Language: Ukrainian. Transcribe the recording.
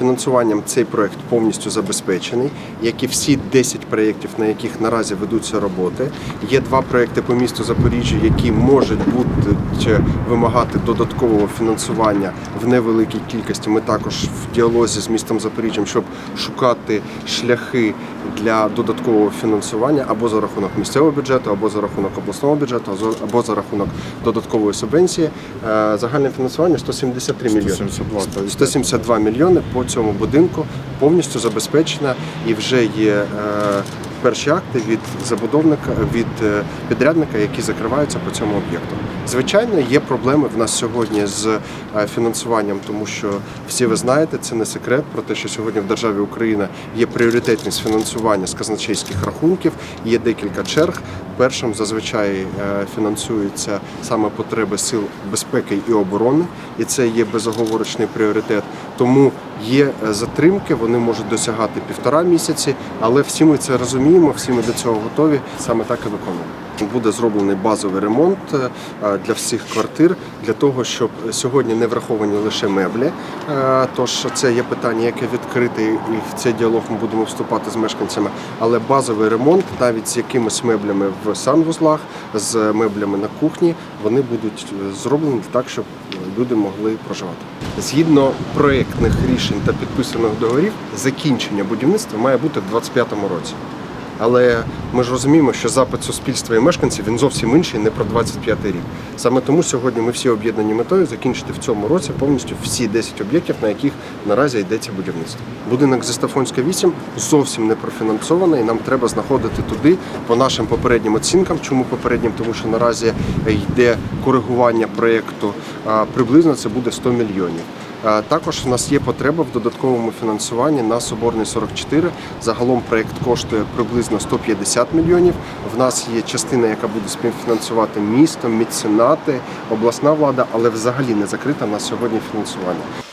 Фінансуванням цей проект повністю забезпечений, як і всі 10 проєктів, на яких наразі ведуться роботи. Є два проекти по місту Запоріжжя, які можуть бути вимагати додаткового фінансування в невеликій кількості. Ми також в діалозі з містом Запоріжжям, щоб шукати шляхи для додаткового фінансування або за рахунок місцевого бюджету, або за рахунок обласного бюджету, або за рахунок додаткової субвенції. Е, Загальне фінансування 173 мільйони. 172, так. 172 мільйони по цьому будинку повністю забезпечена і вже є е, перші акти від забудовника від е, підрядника, які закриваються по цьому об'єкту. Звичайно, є проблеми в нас сьогодні з е, фінансуванням, тому що всі ви знаєте, це не секрет про те, що сьогодні в державі Україна є пріоритетність фінансування з казначейських рахунків. Є декілька черг. Першим зазвичай е, фінансуються саме потреби сил безпеки і оборони, і це є безоговорочний пріоритет. Тому є е, затримки, вони можуть досягати півтора місяці, але всі ми це розуміємо, всі ми до цього готові. Саме так і виконуємо. Буде зроблений базовий ремонт е, для всіх квартир для того, щоб сьогодні не враховані лише меблі. Е, Тож це є питання, яке відкрите, і в цей діалог ми будемо вступати з мешканцями. Але базовий ремонт, навіть з якимись меблями в санвузлах, з меблями на кухні, вони будуть е, зроблені так, щоб люди могли проживати. Згідно проєктних рішень та підписаних договорів, закінчення будівництва має бути в 2025 році. Але ми ж розуміємо, що запит суспільства і мешканців він зовсім інший, не про 25 рік. Саме тому сьогодні ми всі об'єднані метою закінчити в цьому році повністю всі 10 об'єктів, на яких наразі йдеться будівництво. Будинок Зестафонська 8 зовсім не профінансований. Нам треба знаходити туди по нашим попереднім оцінкам. Чому попереднім? Тому що наразі йде коригування проєкту. Приблизно це буде 100 мільйонів. Також у нас є потреба в додатковому фінансуванні на Соборний 44. Загалом проект коштує приблизно 150 мільйонів. В нас є частина, яка буде співфінансувати місто, міценати, обласна влада, але взагалі не закрита на сьогодні фінансування.